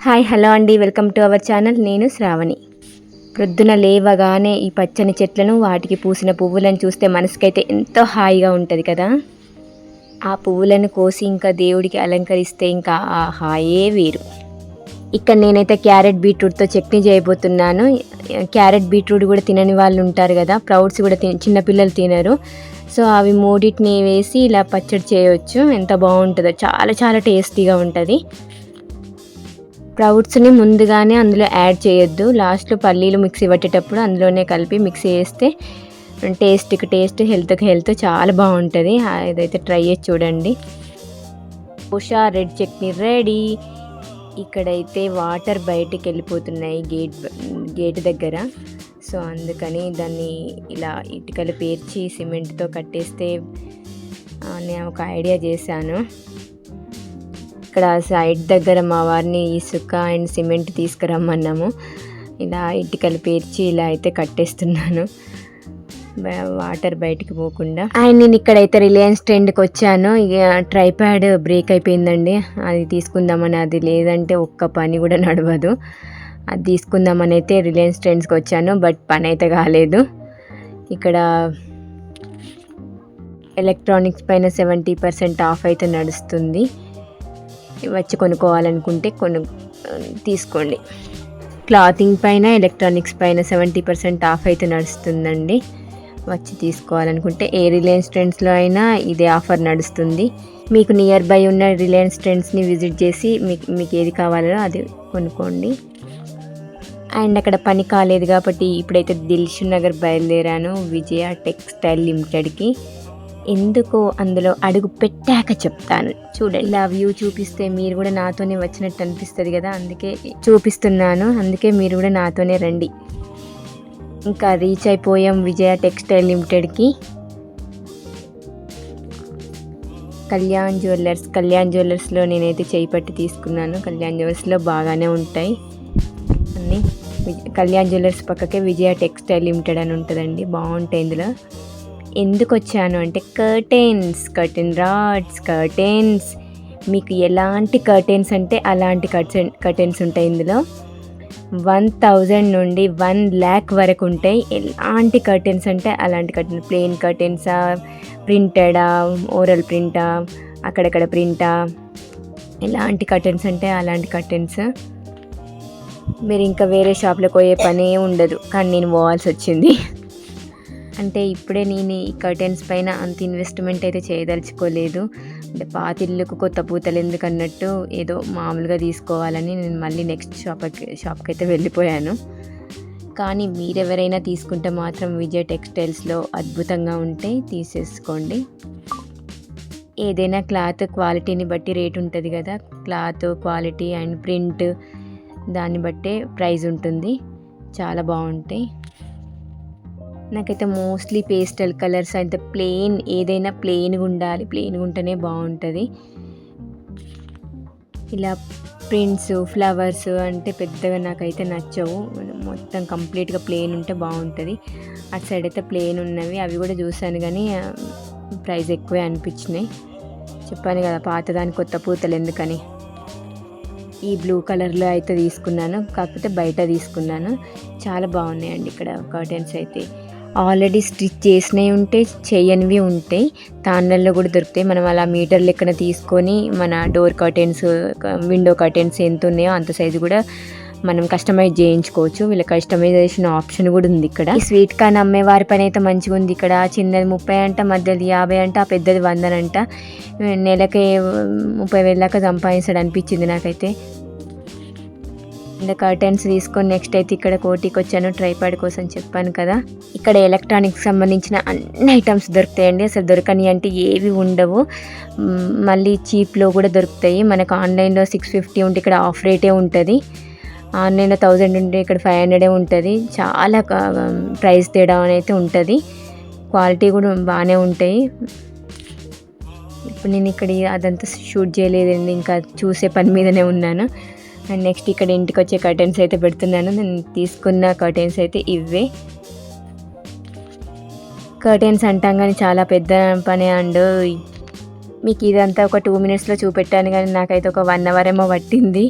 Hi hello అండి. Welcome to our channel. నేను శ్రావణి. ప్రొద్దున లేవగానే ఈ పచ్చని చెట్లను వాటికి పూసిన పువ్వులను చూస్తే మనసుకైతే ఎంతో హాయిగా ఉంటుంది కదా? ఆ పువ్వులను కోసి ఇంకా దేవుడికి అలంకరిస్తే ఇంకా ఆ హాయే వేరు. ఇక్కడ నేనైతే క్యారెట్ బీట్రూట్తో చట్నీ చేయబోతున్నాను. క్యారెట్ బీట్రూట్ కూడా తినని వాళ్ళు ఉంటారు కదా ప్రౌడ్స్ కూడా తిన చిన్నపిల్లలు తినరు. సో అవి మూడింటిని వేసి ఇలా పచ్చడి చేయవచ్చు ఎంత బాగుంటుందో చాలా చాలా టేస్టీగా ఉంటుంది. స్ప్రౌట్స్ని ముందుగానే అందులో యాడ్ చేయొద్దు. లాస్ట్లో పల్లీలు మిక్సీ పట్టేటప్పుడు అందులోనే కలిపి మిక్సీ చేస్తే టేస్ట్కి టేస్ట్ హెల్త్కి హెల్త్ చాలా బాగుంటుంది. ఇదైతే ట్రై చేసి చూడండి. Usha red chutney ready. ఇక్కడైతే వాటర్ బయటికి వెళ్ళిపోతున్నాయి గేట్ గేట్ దగ్గర. సో అందుకని దాన్ని ఇలా ఇటుకలు పేర్చి సిమెంట్తో కట్టేస్తే నేను ఒక ఐడియా చేశాను. ఇక్కడ సైడ్ దగ్గర మా వారిని ఇసుక అండ్ సిమెంట్ తీసుకురమ్మన్నాము. ఇలా ఇటుకలు పేర్చి ఇలా అయితే కట్టేస్తున్నాను. వాటర్ బయటికి పోకుండా. అండ్ నేను ఇక్కడైతే రిలయన్స్ ట్రెండ్కి వచ్చాను. ఇక ట్రైప్యాడ్ బ్రేక్ అయిపోయిందండి. అది తీసుకుందామని అది లేదంటే ఒక్క పని కూడా నడవదు. అది తీసుకుందామని అయితే రిలయన్స్ ట్రెండ్స్కి వచ్చాను బట్ పని అయితే కాలేదు. ఇక్కడ ఎలక్ట్రానిక్స్ పైన సెవెంటీ పర్సెంట్ ఆఫ్ అయితే నడుస్తుంది. వచ్చి కొనుక్కోవాలనుకుంటే కొను తీసుకోండి. క్లాతింగ్ పైన ఎలక్ట్రానిక్స్ పైన సెవెంటీ పర్సెంట్ ఆఫ్ అయితే నడుస్తుందండి. వచ్చి తీసుకోవాలనుకుంటే ఏ రిలయన్స్ ట్రెండ్స్లో అయినా ఇదే ఆఫర్ నడుస్తుంది. మీకు నియర్ బై ఉన్న రిలయన్స్ ట్రెండ్స్ని విజిట్ చేసి మీకు మీకు ఏది కావాలో అది కొనుక్కోండి. అండ్ అక్కడ పని కాలేదు కాబట్టి ఇప్పుడైతే దిల్షు నగర్ బయలుదేరాను విజయ టెక్స్టైల్ లిమిటెడ్కి. ఎందుకో అందులో అడుగు పెట్టాక చెప్తాను. చూడండి. ఇలా వ్యూ చూపిస్తే మీరు కూడా నాతోనే వచ్చినట్టు అనిపిస్తుంది కదా అందుకే చూపిస్తున్నాను అందుకే మీరు కూడా నాతోనే రండి. ఇంకా రీచ్ అయిపోయాం విజయ టెక్స్టైల్ లిమిటెడ్కి. కళ్యాణ్ జ్యువెలర్స్ కళ్యాణ్ జ్యువెలర్స్లో నేనైతే చేయి పట్టి తీసుకున్నాను. కళ్యాణ్ జ్యువెలర్స్లో బాగానే ఉంటాయి. అన్నీ. కళ్యాణ్ జ్యువెలర్స్ పక్కకే విజయ టెక్స్టైల్ లిమిటెడ్ అని ఉంటుందండి బాగుంటాయి ఇందులో. ఎందుకు వచ్చాను అంటే కర్టెన్స్ కర్టెన్ రాడ్స్ కర్టెన్స్ మీకు ఎలాంటి కర్టెన్స్ అంటే అలాంటి కర్టెన్ కర్టెన్స్ ఉంటాయి ఇందులో. వన్ థౌజండ్ నుండి వన్ ల్యాక్ వరకు ఉంటాయి. ఎలాంటి కర్టెన్స్ అంటే అలాంటి కర్టెన్ ప్లెయిన్ కర్టెన్సా ప్రింటెడా ఓరల్ ప్రింటా అక్కడక్కడ ప్రింటా ఎలాంటి కర్టెన్స్ అంటే అలాంటి కర్టెన్స్ మీరు ఇంకా వేరే షాప్లోకి పోయే పనే ఉండదు. కానీ నేను పోవాల్సి వచ్చింది. అంటే ఇప్పుడే నేను ఈ కర్టెన్స్ పైన అంత ఇన్వెస్ట్మెంట్ అయితే చేయదలుచుకోలేదు. అంటే పాత ఇల్లుకు కొత్త పూతలు ఎందుకు అన్నట్టు ఏదో మామూలుగా తీసుకోవాలని నేను మళ్ళీ నెక్స్ట్ షాప్కి షాప్కి అయితే వెళ్ళిపోయాను. కానీ మీరెవరైనా తీసుకుంటే మాత్రం విజయ్ టెక్స్టైల్స్లో అద్భుతంగా ఉంటే తీసేసుకోండి. ఏదైనా క్లాత్ క్వాలిటీని బట్టి రేట్ ఉంటుంది కదా క్లాత్ క్వాలిటీ అండ్ ప్రింట్ దాన్ని బట్టే ప్రైస్ ఉంటుంది. చాలా బాగుంటాయి. నాకైతే మోస్ట్లీ పేస్టల్ కలర్స్ అయితే ప్లెయిన్ ఏదైనా ప్లెయిన్గా ఉండాలి. ప్లెయిన్గా ఉంటేనే బాగుంటుంది. ఇలా ప్రింట్స్ ఫ్లవర్స్ అంటే పెద్దగా నాకైతే నచ్చవు. మొత్తం కంప్లీట్గా ప్లెయిన్ ఉంటే బాగుంటుంది. అటు సైడ్ అయితే ప్లెయిన్ ఉన్నవి. అవి కూడా చూశాను కానీ ప్రైస్ ఎక్కువే అనిపించినాయి. చెప్పాను కదా పాతదాని కొత్త పూతలు ఎందుకని. ఈ బ్లూ కలర్లో అయితే తీసుకున్నాను. కాకపోతే బయట తీసుకున్నాను. చాలా బాగున్నాయండి ఇక్కడ కర్టెన్స్ అయితే. ఆల్రెడీ స్టిచ్ చేసినవి ఉంటాయి చేయనివి ఉంటాయి తాన్లలో కూడా దొరుకుతాయి. మనం అలా మీటర్ లెక్కన తీసుకొని మన డోర్ కర్టెన్స్ విండో కర్టెన్స్ ఎంత ఉన్నాయో అంత సైజు కూడా మనం కస్టమైజ్ చేయించుకోవచ్చు. వీళ్ళ కస్టమైజేషన్ ఆప్షన్ కూడా ఉంది ఇక్కడ. ఈ స్వీట్ కార్న్ అమ్మే వారి పని అయితే మంచిగా ఉంది ఇక్కడ. చిన్నది ముప్పై అంట మధ్యది యాభై అంట ఆ పెద్దది వందనంట. నెలకి ముప్పై వేల దాకా సంపాదించాడు అనిపించింది నాకైతే. ఇంకా కర్టెన్స్ తీసుకొని నెక్స్ట్ అయితే ఇక్కడ కోటికి వచ్చాను ట్రైపాడ్ కోసం చెప్పాను కదా. ఇక్కడ ఎలక్ట్రానిక్స్ సంబంధించిన అన్ని ఐటమ్స్ దొరుకుతాయండి. అసలు దొరకని అంటే ఏవి ఉండవు. మళ్ళీ చీప్లో కూడా దొరుకుతాయి. మనకు ఆన్లైన్లో సిక్స్ ఫిఫ్టీ ఉంటే ఇక్కడ ఆఫ్ రేటే ఉంటుంది. ఆన్లైన్లో థౌజండ్ ఉంటే ఇక్కడ ఫైవ్ హండ్రెడే ఉంటుంది. చాలా ప్రైస్ తేడా అయితే ఉంటుంది. క్వాలిటీ కూడా బాగానే ఉంటాయి. ఇప్పుడు నేను ఇక్కడ అదంతా షూట్ చేయలేదండి. ఇంకా చూసే పని మీదనే ఉన్నాను. అండ్ నెక్స్ట్ ఇక్కడ ఇంటికి వచ్చే కర్టెన్స్ అయితే పెడుతున్నాను. నేను తీసుకున్న కర్టెన్స్ అయితే ఇవే. కర్టెన్స్ అంటాం కానీ చాలా పెద్ద పని అండ్ మీకు ఇదంతా ఒక టూ మినిట్స్లో చూపెట్టాను కానీ నాకైతే ఒక వన్ అవర్ ఏమో పట్టింది.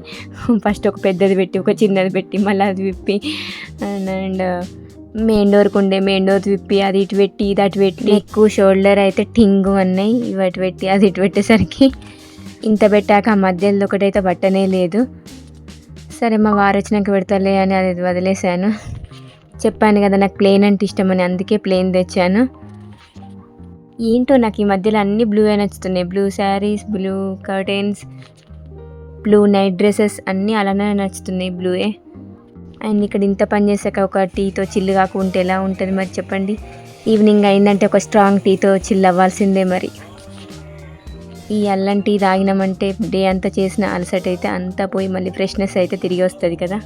ఫస్ట్ ఒక పెద్దది పెట్టి ఒక చిన్నది పెట్టి మళ్ళీ అది విప్పి అండ్ మెయిన్ డోర్కి ఉండే మెయిన్ డోర్ విప్పి అది ఇటు పెట్టి ఇది అటు పెట్టి ఎక్కువ షోల్డర్ అయితే టింగు అన్నాయి ఇవి అటు పెట్టి అది ఇటు పెట్టేసరికి. ఇంత పెట్టాక ఆ మధ్యలో ఒకటైతే బట్టనే లేదు. సరే మా వారు వచ్చినాక పెడతలే అని అది వదిలేశాను. చెప్పాను కదా నాకు ప్లేన్ అంటే ఇష్టం అని అందుకే ప్లేన్ తెచ్చాను. ఏంటో నాకు ఈ మధ్యలో అన్ని బ్లూ ఏ నచ్చుతున్నాయి. Blue saris blue curtains blue night dresses అన్నీ అలానే నచ్చుతున్నాయి బ్లూయే అండ్ ఇక్కడ ఇంత పని చేశాక ఒక టీతో చిల్లు కాకుంటే ఎలా ఉంటుంది మరి చెప్పండి. ఈవినింగ్ అయిందంటే ఒక స్ట్రాంగ్ టీతో చిల్ అవ్వాల్సిందే మరి. ఈ అల్లం టీ తాగినామంటే డే అంతా చేసిన అలసట అయితే అంతా పోయి మళ్ళీ ఫ్రెష్నెస్ అయితే తిరిగి వస్తుంది కదా.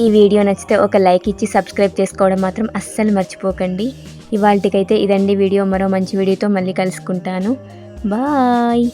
ఈ వీడియో నచ్చితే ఒక లైక్ ఇచ్చి సబ్స్క్రైబ్ చేసుకోవడం మాత్రం అస్సలు మర్చిపోకండి. ఇవాళకైతే ఇదండి వీడియో. మరో మంచి వీడియోతో మళ్ళీ కలుసుకుంటాను. బాయ్.